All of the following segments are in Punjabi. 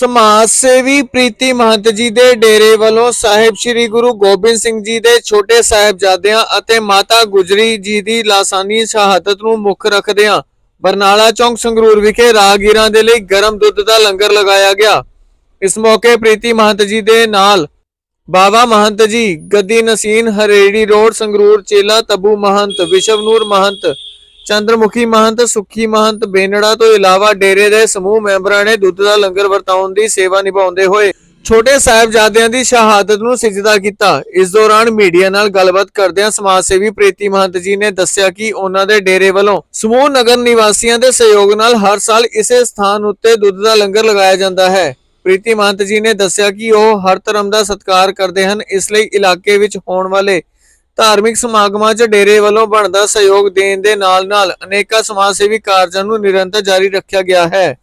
ਸਮਾਜ ਸੇਵੀ ਪ੍ਰੀਤੀ ਮਹੰਤ ਜੀ ਦੇ ਡੇਰੇ ਵੱਲੋਂ ਸਾਹਿਬ ਸ੍ਰੀ ਗੁਰੂ ਗੋਬਿੰਦ ਸਿੰਘ ਜੀ ਦੇ ਛੋਟੇ ਸਾਹਿਬਜ਼ਾਦਿਆਂ ਅਤੇ ਮਾਤਾ ਗੁਜਰੀ ਜੀ ਦੀ ਲਾਸਾਨੀ ਸ਼ਹਾਦਤ ਨੂੰ ਮੁੱਖ ਰੱਖਦਿਆਂ ਬਰਨਾਲਾ ਚੌਂਕ ਸੰਗਰੂਰ ਵਿਖੇ ਰਾਹਗੀਰਾਂ ਦੇ ਲਈ ਗਰਮ ਦੁੱਧ ਦਾ ਲੰਗਰ ਲਗਾਇਆ ਗਿਆ। ਇਸ ਮੌਕੇ ਪ੍ਰੀਤੀ ਮਹੰਤ ਜੀ ਦੇ ਨਾਲ ਬਾਬਾ ਮਹੰਤ ਜੀ, ਗੱਦੀ ਨਸੀਨ, ਹਰੇੜੀ ਰੋਡ, ਸੰਗਰੂਰ ਚੇਲਾ, ਤਬੂ ਮਹੰਤ, ਵਿਸ਼ਵਨੂਰ ਮਹੰਤ ਚੰਦਰਮੁਖੀ ਮਹੰਤ, ਸੁਖੀ ਮਹੰਤ, ਬੇਨੜਾ ਤੋਂ ਇਲਾਵਾ ਡੇਰੇ ਦੇ ਸਮੂਹ ਮੈਂਬਰਾਂ ਨੇ ਦੁੱਧ ਦਾ ਲੰਗਰ ਵਰਤਾਉਣ ਦੀ ਸੇਵਾ ਨਿਭਾਉਂਦੇ ਹੋਏ ਛੋਟੇ ਸਾਹਿਬਜ਼ਾਦਿਆਂ ਦੀ ਸ਼ਹਾਦਤ ਨੂੰ ਸਿਜਦਾ ਕੀਤਾ। ਇਸ ਦੌਰਾਨ ਮੀਡੀਆ ਨਾਲ ਗੱਲਬਾਤ ਕਰਦਿਆਂ ਸਮਾਜ ਸੇਵੀ ਪ੍ਰੀਤੀ ਮਹੰਤ ਜੀ ਨੇ ਦੱਸਿਆ ਕਿ ਉਹਨਾਂ ਦੇ ਡੇਰੇ ਵੱਲੋਂ ਸਮੂਹ ਨਗਰ ਨਿਵਾਸੀਆਂ ਦੇ ਸਹਿਯੋਗ ਨਾਲ ਹਰ ਸਾਲ ਇਸੇ ਸਥਾਨ ਉੱਤੇ ਦੁੱਧ ਦਾ ਲੰਗਰ ਲਗਾਇਆ ਜਾਂਦਾ ਹੈ। ਪ੍ਰੀਤੀ ਮਹੰਤ ਜੀ ਨੇ ਦੱਸਿਆ ਕਿ ਉਹ ਹਰ ਧਰਮ ਦਾ ਸਤਿਕਾਰ ਕਰਦੇ ਹਨ, ਇਸ ਲਈ ਇਲਾਕੇ ਵਿੱਚ ਹੋਣ ਵਾਲੇ ਧਾਰਮਿਕ ਸਮਾਗਮਾਂ 'ਚ ਡੇਰੇ ਵੱਲੋਂ ਬਣਦਾ ਸਹਿਯੋਗ ਦੇਣ ਦੇ ਨਾਲ-ਨਾਲ ਅਨੇਕਾਂ ਸਮਾਜ ਸੇਵੀ ਕਾਰਜਾਂ ਨੂੰ ਨਿਰੰਤਰ ਜਾਰੀ ਰੱਖਿਆ ਗਿਆ ਹੈ।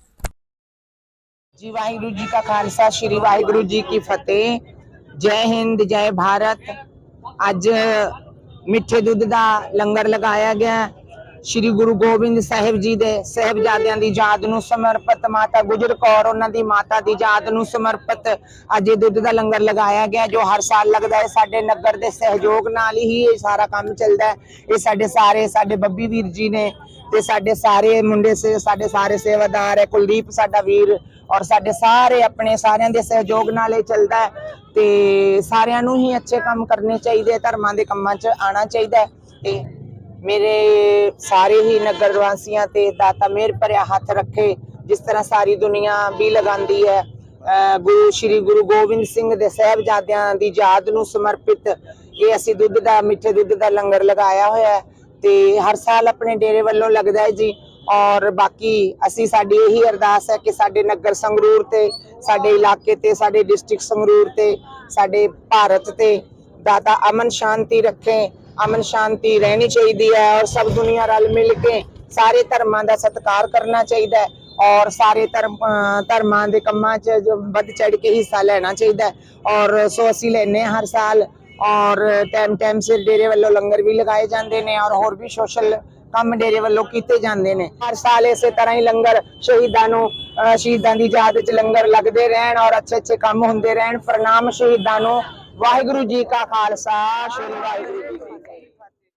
ਜੀ ਵਾਹਿਗੁਰੂ ਜੀ ਕਾ ਖਾਲਸਾ, ਸ੍ਰੀ ਵਾਹਿਗੁਰੂ ਜੀ ਕੀ ਫਤਿਹ। ਜੈ ਹਿੰਦ, ਜੈ ਭਾਰਤ। ਅੱਜ ਮਿੱਠੇ ਦੁੱਧ ਦਾ ਲੰਗਰ ਲਗਾਇਆ ਗਿਆ। ਸ੍ਰੀ ਗੁਰੂ ਗੋਬਿੰਦ ਸਾਹਿਬ ਜੀ ਦੇ ਸਹਿਬਜ਼ਾਦਿਆਂ ਦੀ ਯਾਦ ਨੂੰ ਸਮਰਪਿਤ ਮਾਤਾ ਗੁਜਰ ਕੌਰ, ਉਹਨਾਂ ਦੀ ਮਾਤਾ ਦੀ ਯਾਦ ਨੂੰ ਸਮਰਪਿਤ ਅੱਜ ਇਹ ਦੁੱਧ ਦਾ ਲੰਗਰ ਲਗਾਇਆ ਗਿਆ ਜੋ ਹਰ ਸਾਲ ਲੱਗਦਾ ਹੈ। ਸਾਡੇ ਨਗਰ ਦੇ ਸਹਿਯੋਗ ਨਾਲ ਹੀ ਇਹ ਸਾਰਾ ਕੰਮ ਚੱਲਦਾ ਹੈ। ਇਹ ਸਾਡੇ ਸਾਰੇ, ਸਾਡੇ ਬੱਬੀ ਵੀਰ ਜੀ ਨੇ ਤੇ ਸਾਡੇ ਸਾਰੇ ਮੁੰਡੇ ਸਾਡੇ ਸਾਰੇ ਸੇਵਾਦਾਰ ਹੈ, ਕੁਲਦੀਪ ਸਾਡਾ ਵੀਰ ਔਰ ਸਾਡੇ ਸਾਰੇ ਆਪਣੇ ਸਾਰਿਆਂ ਦੇ ਸਹਿਯੋਗ ਨਾਲ ਇਹ ਚੱਲਦਾ ਹੈ ਤੇ ਸਾਰਿਆਂ ਨੂੰ ਹੀ ਅੱਛੇ ਕੰਮ ਕਰਨੇ ਚਾਹੀਦੇ, ਧਰਮਾਂ ਦੇ ਕੰਮਾਂ 'ਚ ਆਣਾ ਚਾਹੀਦਾ ਹੈ। ਤੇ ਮੇਰੇ ਸਾਰੇ ਹੀ ਨਗਰ ਵਾਸੀਆਂ ਤੇ ਦਾਤਾ ਮਿਹਰ ਭਰਿਆ ਹੱਥ ਰੱਖੇ, ਜਿਸ ਤਰ੍ਹਾਂ ਸਾਰੀ ਦੁਨੀਆ ਵੀ ਲਗਾਉਂਦੀ ਹੈ। ਗੁਰੂ, ਸ੍ਰੀ ਗੁਰੂ ਗੋਬਿੰਦ ਸਿੰਘ ਦੇ ਸਹਿਬਜ਼ਾਦਿਆਂ ਦੀ ਯਾਦ ਨੂੰ ਸਮਰਪਿਤ ਇਹ ਅਸੀਂ ਦੁੱਧ ਦਾ, ਮਿੱਠੇ ਦੁੱਧ ਦਾ ਲੰਗਰ ਲਗਾਇਆ ਹੋਇਆ ਹੈ ਤੇ ਹਰ ਸਾਲ ਆਪਣੇ ਡੇਰੇ ਵੱਲੋਂ ਲੱਗਦਾ ਹੈ ਜੀ। ਔਰ ਬਾਕੀ ਅਸੀਂ ਸਾਡੀ ਇਹੀ ਅਰਦਾਸ ਹੈ ਕਿ ਸਾਡੇ ਨਗਰ ਸੰਗਰੂਰ ਤੇ, ਸਾਡੇ ਇਲਾਕੇ ਤੇ, ਸਾਡੇ ਡਿਸਟ੍ਰਿਕਟ ਸੰਗਰੂਰ ਤੇ, ਸਾਡੇ ਭਾਰਤ ਤੇ ਦਾਤਾ ਅਮਨ ਸ਼ਾਂਤੀ ਰੱਖੇ। ਅਮਨ ਸ਼ਾਂਤੀ ਰਹਿਣੀ ਚਾਹੀਦੀ ਹੈ ਔਰ ਸਭ ਦੁਨੀਆ ਰਲ ਮਿਲ ਕੇ ਸਾਰੇ ਧਰਮਾਂ ਦਾ ਸਤਿਕਾਰ ਕਰਨਾ ਚਾਹੀਦਾ ਹੈ ਔਰ ਸਾਰੇ ਧਰਮ ਧਰਮਾਂ ਦੇ ਕੰਮਾਂ 'ਚ ਵੱਧ ਚੜ ਕੇ ਹਿੱਸਾ ਲੈਣਾ ਚਾਹੀਦਾ ਔਰ ਸੋ ਅਸੀਂ ਲੈਨੇ ਹਰ ਸਾਲ ਔਰ ਟਾਈਮ ਟਾਈਮ ਸਿਰ ਡੇਰੇ ਵੱਲੋਂ ਲੰਗਰ ਵੀ ਲਗਾਏ ਜਾਂਦੇ ਨੇ ਔਰ ਹੋਰ ਵੀ ਸੋਸ਼ਲ ਕੰਮ ਡੇਰੇ ਵੱਲੋਂ ਕੀਤੇ ਜਾਂਦੇ ਨੇ। ਹਰ ਸਾਲ ਇਸੇ ਤਰ੍ਹਾਂ ਹੀ ਲੰਗਰ ਸ਼ਹੀਦਾਂ ਨੂੰ ਸ਼ਹੀਦਾਂ ਦੀ ਯਾਦ ਵਿੱਚ ਲੰਗਰ ਲੱਗਦੇ ਰਹਿਣ ਔਰ ਅੱਛੇ ਅੱਛੇ ਕੰਮ ਹੁੰਦੇ ਰਹਿਣ। ਪ੍ਰਣਾਮ ਸ਼ਹੀਦਾਂ ਨੂੰ। ਵਾਹਿਗੁਰੂ ਜੀ ਕਾ ਖਾਲਸਾ, ਸ੍ਰੀ ਵਾਹਿਗੁਰੂ ਜੀ